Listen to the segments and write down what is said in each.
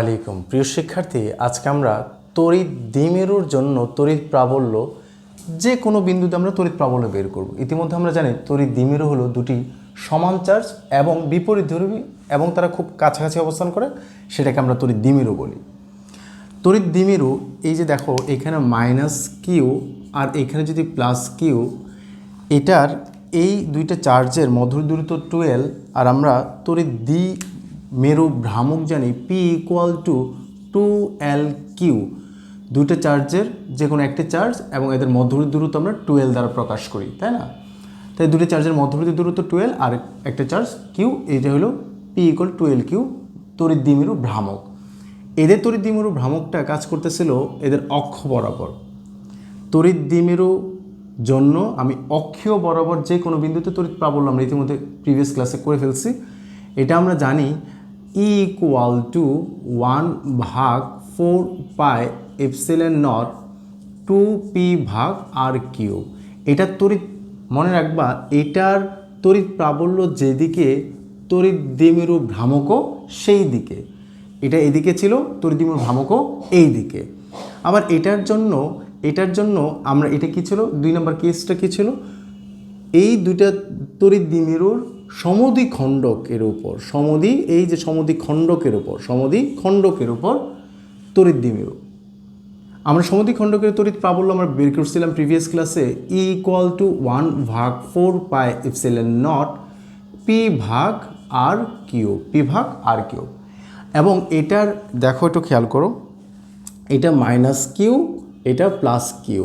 আলাইকুম। প্রিয় শিক্ষার্থী, আজকে আমরা তড়িৎ দ্বিমেরুর জন্য তড়িৎ প্রাবল্য, যে কোনো বিন্দুতে আমরা তড়িৎ প্রাবল্য বের করব। ইতিমধ্যে আমরা জানি তড়িৎ দ্বিমেরু হলো দুটি সমান চার্জ এবং বিপরীত ধ্রুবী এবং তারা খুব কাছাকাছি অবস্থান করে, সেটাকে আমরা তড়িৎ দ্বিমেরু বলি। তড়িৎ দ্বিমেরু, এই যে দেখো, এখানে মাইনাস কিউ আর এখানে যদি প্লাস কিউ এটার এই দুইটা চার্জের মধুর দূরত্ব টুয়েলভ আর আমরা তড়িৎ দ্বি মেরু ভ্রামক জানি P equal to two L Q দুটো চার্জের যে কোনো একটি চার্জ এবং এদের মধ্যবর্তী দূরত্ব আমরা টুয়েলভ দ্বারা প্রকাশ করি, তাই না? তাই দুটো চার্জের মধ্যবর্তী দূরত্ব টুয়েলভ আর একটা চার্জ কিউ এইটা হলো পি ইকুয়াল টুয়েলভ কিউ তড়িৎ দ্বিমেরু ভ্রামক। এদের তড়িৎ দ্বিমেরু ভ্রামকটা কাজ করতেছিল এদের অক্ষ বরাবর। তড়িৎ দ্বিমেরু জন্য আমি অক্ষীয় বরাবর যে কোনো বিন্দুতে তড়িৎ প্রাবল্য আমরা ইতিমধ্যে প্রিভিয়াস ক্লাসে করে ফেলছি। এটা আমরা জানি ইকুয়াল টু ওয়ান ভাগ four pi epsilon naught two P ভাগ আর কিউ এটার তড়িৎ, মনে রাখবা, এটার তড়িৎ প্রাবল্য যেদিকে তড়িৎ দ্বিমেরু ভ্রামকও সেই দিকে। এটা এদিকে ছিল, তড়িৎ ভ্রামকও এই দিকে। আবার এটার জন্য এটার জন্য আমরা, এটা কি ছিল? দুই নম্বর কেসটা কি ছিল? এই দুইটা তড়িৎ দ্বিমেরুর সমদি খণ্ডকের উপর, সমদি, এই যে সমদি খণ্ডকের উপর, সমদি খণ্ডকের উপর তড়িৎ দ্বিমেরু আমরা সমদি খণ্ডকের তড়িৎ প্রাবল্য আমরা বের করছিলাম প্রিভিয়াস ক্লাসে ই ইকুয়াল টু ওয়ান ভাগ four pi epsilon naught P ভাগ আর কিউ পি ভাগ আর কিউ এবং এটার, দেখো একটু খেয়াল করো, এটা মাইনাস কিউ এটা প্লাস কিউ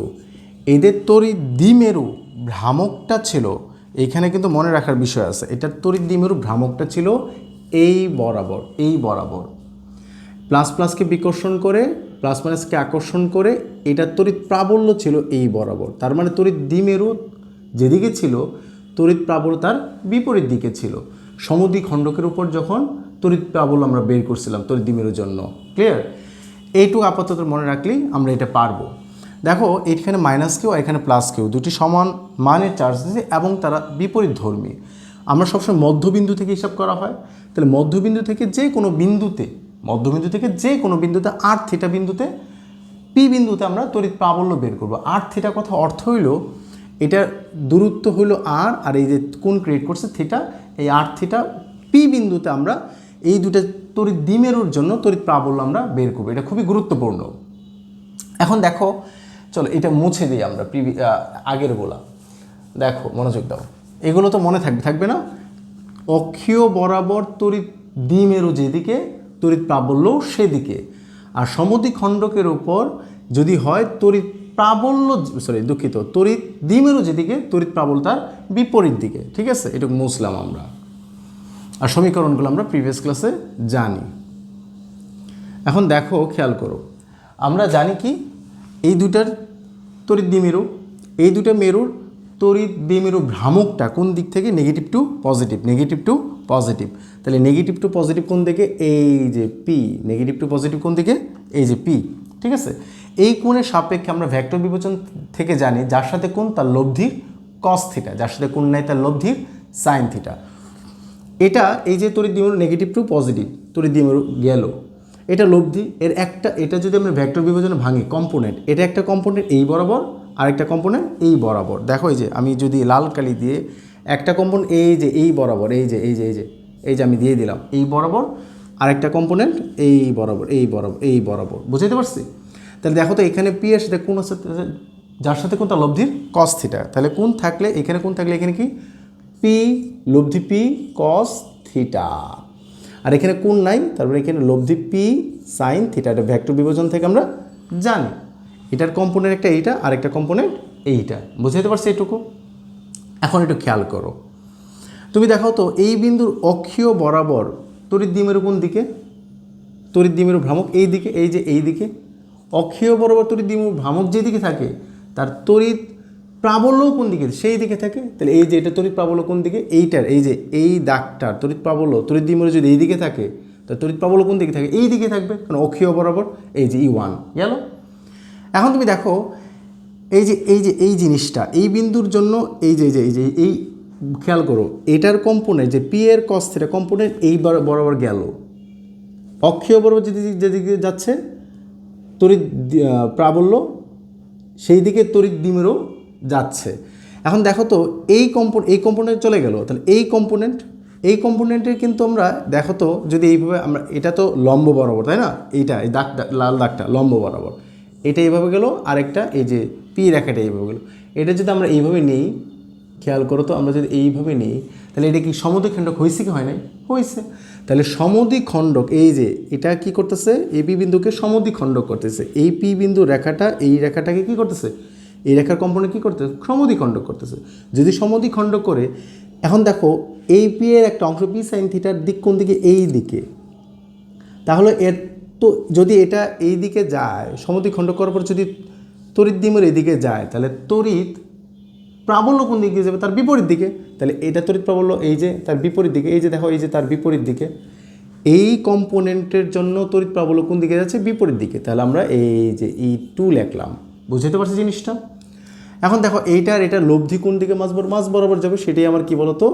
এদের তড়িৎ দ্বিমেরু ভ্রামকটা ছিল এইখানে কিন্তু মনে রাখার বিষয় আছে এটার তড়িৎ দ্বিমেরু ভ্রামকটা ছিল এই বরাবর এই বরাবর। প্লাস প্লাসকে বিকর্ষণ করে, প্লাস মাইনাসকে আকর্ষণ করে এটার তড়িৎ প্রাবল্য ছিল এই বরাবর। তার মানে তড়িৎ দ্বিমেরু যেদিকে ছিল, তড়িৎ প্রাবল্য তার বিপরীত দিকে ছিল। সমদ্বি খণ্ডকের উপর যখন তড়িৎ প্রাবল্য আমরা বের করছিলাম তড়িৎ দ্বিমেরুর জন্য ক্লিয়ার এইটুকু আপাতত মনে রাখলেই আমরা এটা পারব। দেখো, এইখানে মাইনাস কেউ আর এখানে প্লাস কেউ। দুটি সমান মানের চার্জ দিচ্ছে এবং তারা বিপরীত ধর্মী। আমরা সবসময় মধ্যবিন্দু থেকে হিসাব করা হয়। তাহলে মধ্যবিন্দু থেকে যে কোনো বিন্দুতে, মধ্যবিন্দু থেকে যে কোনো বিন্দুতে আর থিটা বিন্দুতে পি বিন্দুতে আমরা তড়িৎ প্রাবল্য বের করব। আর থিটা কথা অর্থ হইল এটার দূরত্ব হইল আর আর এই যে কোন ক্রিয়েট করছে থিটা এই আর থিটা পি বিন্দুতে আমরা এই দুটো তড়িৎ দ্বিমেরুর জন্য তড়িৎ প্রাবল্য আমরা বের করব। এটা খুবই গুরুত্বপূর্ণ। এখন দেখো চলো, এটা মুছে দিই আমরা, প্রিভি আগের গোলা। দেখো, মনোযোগ দাও। এগুলো তো মনে থাকবে থাকবে না? অক্ষীয় বরাবর তড়িৎ দ্বিমেরু যেদিকে, তড়িৎ প্রাবল্য সেদিকে। আর সমদ্বি খণ্ডকের উপর যদি হয় তড়িৎ প্রাবল্য সরি দুঃখিত, তড়িৎ দ্বিমেরু যেদিকে, তড়িৎ প্রাবল্য তার বিপরীত দিকে। ঠিক আছে? এটুকু মুছলাম আমরা। আর সমীকরণগুলো আমরা প্রিভিয়াস ক্লাসে জানি। এখন দেখো, খেয়াল করো। আমরা জানি কি? এই দুটার তড়িৎ দ্বিমেরু, এই দুটো মেরুর তড়িৎ দ্বিমেরু ভ্রামকটা কোন দিক থেকে? Negative to positive negative to positive তাহলে নেগেটিভ টু পজিটিভ কোন দিকে? এই যে পি নেগেটিভ টু পজিটিভ কোন দিকে? এই যে পি ঠিক আছে? এই কোণের সাপেক্ষে আমরা ভেক্টর বিবেচন থেকে জানি যার সাথে কোন তার লব্ধির কস থিটা যার সাথে কোন নাই তার লব্ধির সাইন থিটা এটা এই যে তড়িৎ দ্বিমেরু নেগেটিভ টু পজিটিভ তড়িৎ দ্বিমেরু গেল। এটা লব্ধি, এর একটা, এটা যদি আমরা ভেক্টর বিভাজনে ভাঙি কম্পোনেন্ট এটা একটা কম্পোনেন্ট এই বরাবর, আরেকটা কম্পোনেন্ট এই বরাবর। দেখো এই যে, আমি যদি লাল কালি দিয়ে একটা কম্পোনেন্ট এই যে, এই বরাবর, এই যে এই যে এই যে এই যে আমি দিয়ে দিলাম, এই বরাবর, আরেকটা কম্পোনেন্ট এই বরাবর এই বরাবর এই বরাবর। বুঝতে পারছি? তাহলে দেখো তো এখানে পি এর সাথে কোন যার সাথে কোন কোনটা লব্ধির? কস থিটা তাহলে কোন থাকলে, এখানে কোন থাকলে এখানে কি? পি লব্ধি পি কস থিটা আর এখানে কোন নাই? তারপরে এখানে লব্ধি পি সাইন থিটা, এটা ভেক্টর বিভাজন থেকে আমরা জানি। এটার কম্পোনেন্ট একটা এইটা আর একটা কম্পোনেন্ট এইটা। বুঝতে পারছি এটুকু এখন একটু খেয়াল করো। তুমি দেখো তো, এই বিন্দুর অক্ষীয় বরাবর তড়িৎ দ্বিমেরু কোন দিকে? তড়িৎ দ্বিমেরু ভ্রামক এই দিকে, এই যে এই দিকে। অক্ষীয় বরাবর তড়িৎ দ্বিমেরু ভ্রামক যেদিকে থাকে, তার তড়িৎ প্রাবল্যও কোন দিকে? সেই দিকে থাকে। তাহলে এই যে এটা তড়িৎ প্রাবল্য কোন দিকে? এইটার, এই যে এই দাগটার তড়িৎ প্রাবল্য, তড়িৎ দ্বিমেরু যদি এই দিকে থাকে, তা তড়িৎ প্রাবল্য কোন দিকে থাকে? এই দিকে থাকবে, কারণ অক্ষীয় বরাবর, এই যে ই ওয়ান গেল? এখন তুমি দেখো, এই যে এই যে, এই জিনিসটা, এই বিন্দুর জন্য এই যে এই যে, এই খেয়াল করো, এটার কম্পোনেন্ট যে পি এর কস থিটা কম্পোনেন্ট এই বরাবর গেল। অক্ষীয় বরাবর যেদিকে যেদিকে যাচ্ছে, তড়িৎ প্রাবল্য, সেই দিকে তড়িৎ দ্বিমেরও যাচ্ছে। এখন দেখো তো, এই কম্পো এই কম্পোনেন্ট চলে গেল। তাহলে এই কম্পোনেন্ট এই কম্পোনেন্টের কিন্তু আমরা দেখো তো, যদি এইভাবে আমরা, এটা তো লম্ব বরাবর, তাই না? এইটা, এই দাগটা, লাল দাগটা, লম্ব বরাবর। এটা এইভাবে গেল, আরেকটা, এই যে পি রেখাটা এইভাবে গেল। এটা যদি আমরা এইভাবে নেই, খেয়াল করো তো, আমরা যদি এইভাবে নিই, তাহলে এটা কি সমদ্বিখণ্ডক হয়েছে কি হয় নাই? হয়েছে তাহলে সমদ্বিখণ্ডক, এই যে, এটা কি করতেছে? এ পি বিন্দুকে সমদ্বিখণ্ডক করতেছে। এই পি বিন্দু রেখাটা, এই রেখাটাকে কি করতেছে? এই রেখার কম্পনে কি করতেছে? সমদ্বিখণ্ডক করতেছে। যদি সমদ্বিখণ্ডক করে, এখন দেখো এই পি এর একটা অংশ পি সাইন থিটার দিক কোন দিকে? এই দিকে। তাহলে এর তো যদি এটা এই দিকে যায় সমদ্বিখণ্ড করার পর যদি তড়িৎ দ্বিমের এদিকে যায়, তাহলে তড়িৎ প্রাবল্য কোন দিকে যাবে? তার বিপরীত দিকে। তাহলে এটা তড়িৎ প্রাবল্য, এই যে তার বিপরীত দিকে। এই যে দেখো, এই যে তার বিপরীত দিকে। এই কম্পোনেন্টের জন্য তড়িৎ প্রাবল্য কোন দিকে যাচ্ছে? বিপরীত দিকে। তাহলে আমরা এই যে ই টু লিখলাম। বুঝতে পারছি জিনিসটা? এখন দেখো এইটার এটা লব্ধি কোন দিকে মাছ বরাবর মাছ বরাবর যাবে, সেটাই আমার কি বলতো?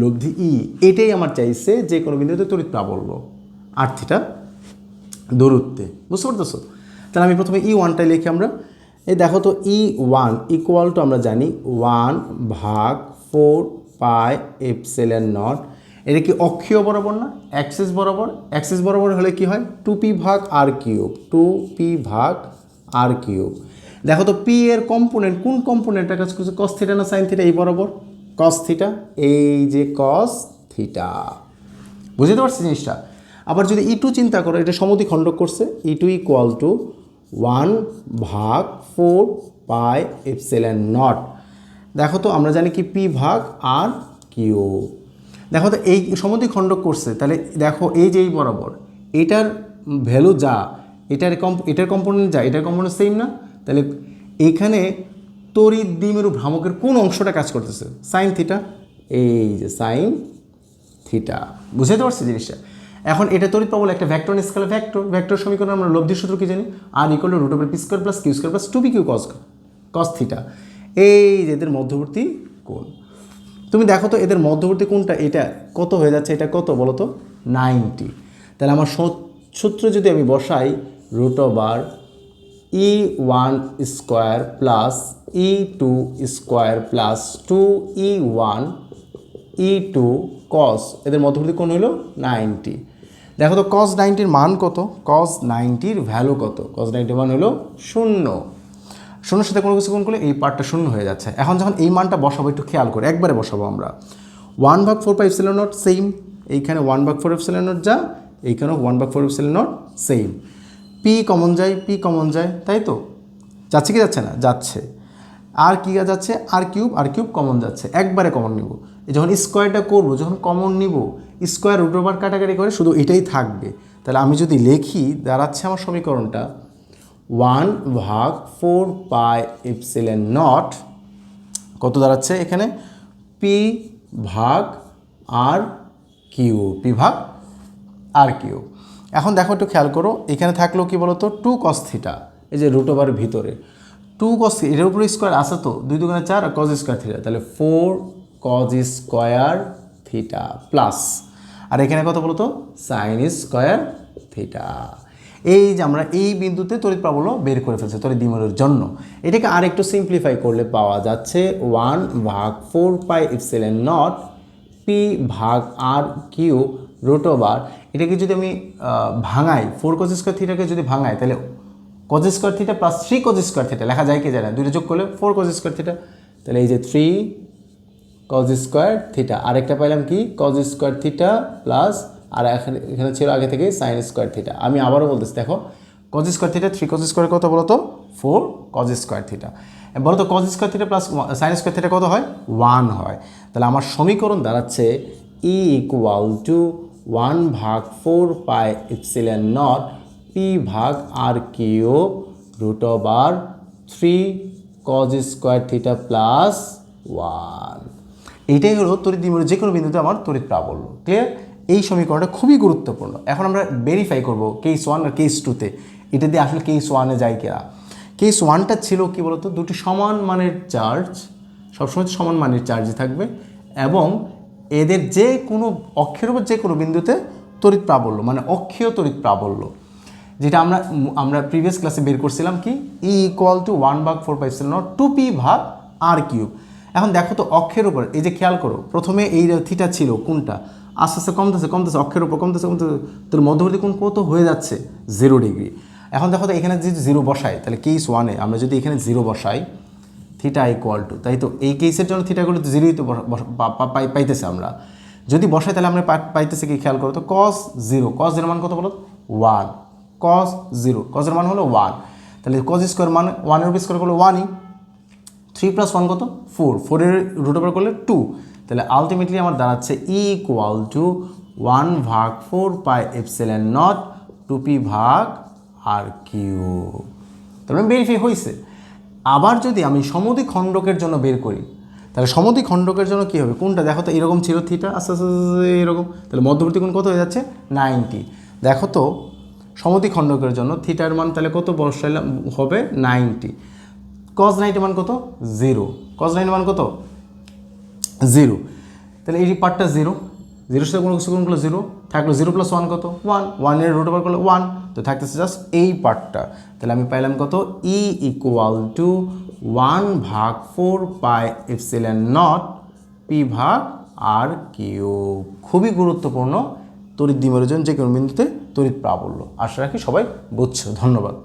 লব্ধি ই, এটাই আমার চাইছে যে কোনো বিন্দুতে তড়িৎ প্রাবল্য আর্থিটা দূরত্বে। বুঝতে পারতেছো? তাহলে আমি প্রথমে ই ওয়ানটাই লিখি আমরা। এই দেখো তো, ই ওয়ান ইকুয়াল টু আমরা জানি ওয়ান ভাগ ফোর পাই এপসেলেন নট। এটা কি অক্ষীয় বরাবর না? অ্যাক্সিস বরাবর? অ্যাক্সিস বরাবর হলে কি হয়? টু পি ভাগ আর কিউব, টু পি ভাগ আর কিউব দেখো তো পি এর কম্পোনেন্ট কোন কম্পোনেন্টটা কাজ করছে? কস থিটা না সাইন থিটা এই বরাবর। কস থিটা এই যে কস থিটা বুঝতে পারছি জিনিসটা? আবার যদি ই টু চিন্তা করো, এটা সমতি খণ্ডক করছে। E two equal to one ভাগ ফোর পাই এপসেলেন নট দেখো তো, আমরা জানি কি পি ভাগ আর কিউ। দেখো তো, এই সমতি খণ্ডক করছে। তাহলে দেখো, এই যে এই বরাবর, এটার ভ্যালু যা এটার কম এটার কম্পোনেন্ট যা, এটার কম্পোনেন্ট সেম না? তাহলে এইখানে তড়িৎ দ্বিমেরু ভ্রামকের কোন অংশটা কাজ করতেছে? সাইন থিটা এই যে সাইন থিটা বুঝতে পারছি জিনিসটা? এখন এটা তড়িৎ পাবল একটা ভেক্টর স্কেলার ভেক্টর ভেক্টর সমীকরণ আমরা লব্ধি সূত্র কি জানি? R equal to root over P square plus Q square plus two P Q cos cos theta এই যে এদের মধ্যবর্তী কোণ। তুমি দেখো তো এদের মধ্যবর্তী কোণটা এটা কত হয়ে যাচ্ছে? এটা কত বলো তো নাইনটি তাহলে আমার সূত্র যদি আমি বসাই square plus E two square plus two E one E two cos এদের মধ্যবর্তী কোণ হলো নাইনটি দেখো তো কস নাইনটির মান কত? কস নাইনটির ভ্যালু কত? কস নাইনটির মান হলো শূন্য। শূন্যের সাথে কোনো কিছু কোণ করলে এই পার্টটা শূন্য হয়ে যাচ্ছে। এখন যখন এই মানটা বসাবো, একটু খেয়াল করে, একবারে বসাবো আমরা। ওয়ান ভাগ four pi epsilon naught same এইখানে ওয়ান ভাগ ফোর সেলেন নট যা, এইখানেও ওয়ান ভাগ four epsilon naught same P common যায়, পি কমন যায়, তাই তো? যাচ্ছে কি যাচ্ছে না? যাচ্ছে। আর কি যাচ্ছে? R cube R cube common যাচ্ছে। একবারে কমন নিব। যখন স্কোয়ারটা করব, যখন কমন নিব, স্কোয়ার রুট ওভার কাটাকাটি করে শুধু এটাই থাকবে। তাহলে আমি যদি লেখি, দাঁড়াচ্ছে আমার সমীকরণটা। ওয়ান ভাগ ফোর পাই এপসিলেন নট, কত দাঁড়াচ্ছে এখানে? পি ভাগ আর কিউ পি ভাগ আর কিউ এখন দেখো একটু খেয়াল করো, এখানে থাকল কি বলতো? টু কস থিটা এই যে রুট ওভার ভিতরে। টু কস এটার উপরে স্কোয়ার আছে তো? দুই দুগুণে চার আর কজ স্কোয়ার থিটা তাহলে four cos square theta plus আর এখানে কত বলতো? সাইন স্কোয়ার থিটা এই যে আমরা এই বিন্দুতে তড়িৎ প্রাবল্য বের করে ফেলছে, তড়িৎ দ্বিমেরুর জন্য। এটাকে আর একটু সিম্পলিফাই করলে পাওয়া যাচ্ছে ওয়ান ভাগ four pi epsilon naught p ভাগ আর কিউ রুট ওভার এটাকে যদি আমি ভাঙাই ফোর কজ স্কোয়ার থিটাকে যদি ভাঙাই, তাহলে cos square theta plus three cos square theta লেখা যায় কি যায় না দুটো যোগ করলে ফোর কজ স্কোয়ার থিটা তাহলে এই যে থ্রি কজ স্কোয়ার থিটা আরেকটা পাইলাম কি? কজ স্কোয়ার থিটা প্লাস আর এখানে এখানে ছিল আগে থেকে সাইন স্কোয়ার থিটা আমি আবারও বলতেছি, দেখো cos square theta three cos square কত বলো তো ফোর কজ স্কোয়ার থিটা বলো তো cos square theta plus sine square theta কত হয়? ওয়ান হয়। তাহলে আমার সমীকরণ দাঁড়াচ্ছে ই ইকুয়াল টু ওয়ান ভাগ four pi epsilon naught P ভাগ R cube root over three cos square theta plus one. এইটাই হলো তড়িৎ দ্বিমেরু যে কোনো বিন্দুতে আমার তড়িৎ প্রাবল্য। ক্লিয়ার এই সমীকরণটা খুবই গুরুত্বপূর্ণ। এখন আমরা ভেরিফাই করব কেস ওয়ান আর কেস টুতে এটা দিয়ে আসলে কেস ওয়ানে যায় কিনা? কেস ওয়ানটা ছিল কি বলতো? দুটি সমান মানের চার্জ সবসময় সমান মানের চার্জই থাকবে এবং এদের যে কোনো অক্ষের উপর যে কোনো বিন্দুতে তড়িৎ প্রাবল্য মানে অক্ষীয় তড়িৎ প্রাবল্য, যেটা আমরা আমরা প্রিভিয়াস ক্লাসে বের করছিলাম কি? ই ইকুয়াল টু ওয়ান ভাগ four pi epsilon naught two P ভাগ আর কিউব এখন দেখো তো অক্ষের উপর, এই যে খেয়াল করো, প্রথমে এই থিটা ছিল কোনটা? আস্তে আস্তে কমতেছে কমতেছে, অক্ষের উপর কমতেছে কমতেছে, তোর মধ্যবর্তী কোণ কত হয়ে যাচ্ছে? জিরো ডিগ্রি এখন দেখো তো এখানে যদি জিরো বসাই, তাহলে কেস ওয়ানে আমরা যদি এখানে জিরো বসাই থিটা ইকুয়াল টু তাই তো? এই কেসের জন্য থিটাগুলো জিরোই তো পাইতেছে আমরা। যদি বসাই তাহলে আমরা পাইতেছি কি? খেয়াল করো তো কস জিরো কস জিরো মান কত বলো? ওয়ান কস জিরো কসের মান হলো ওয়ান তাহলে কস স্কোয়ার মানে ওয়ানের উপর স্কোয়ার করলে ওয়ানই থ্রি প্লাস ওয়ান কত? ফোর ফোরের রুট ওভার করলে টু তাহলে আলটিমেটলি আমার দাঁড়াচ্ছে ইকুয়াল টু ওয়ান ভাগ four pi epsilon naught two P ভাগ আর কিউ তারপরে ভেরিফাই হয়েছে আবার যদি আমি সমদ্বি খণ্ডকের জন্য বের করি, তাহলে সমদ্বি খণ্ডকের জন্য কী হবে? কোনটা? দেখো তো, এরকম ছিল থিটা আস্তে আস্তে এরকম। তাহলে মধ্যবর্তী কোণ কত হয়ে যাচ্ছে? নাইনটি। দেখো তো সমদ্বি খণ্ডকের জন্য থিটার মান তাহলে কত বসাইলাম হবে? নাইনটি। কজ নাইনটি মান কত? জিরো কজ নাইনটি মান কত? জিরো তাহলে এই পার্টটা জিরো জিরোর সাথে কোনো কিছু কোনগুলো জিরো থাকল জিরো প্লাস ওয়ান কত? ওয়ান ওয়ানের রুট ওভার করলে ওয়ান তো থাকতেছে জাস্ট এই পার্টটা তাহলে আমি পাইলাম কত? ই ইকুয়াল টু ওয়ান ভাগ four pi epsilon naught P ভাগ আর কিউ খুবই গুরুত্বপূর্ণ তড়িৎ দ্বিমেরুজন যে কোনো বিন্দুতে তড়িৎ প্রাবল্য। আশা রাখি সবাই বুঝছ। ধন্যবাদ।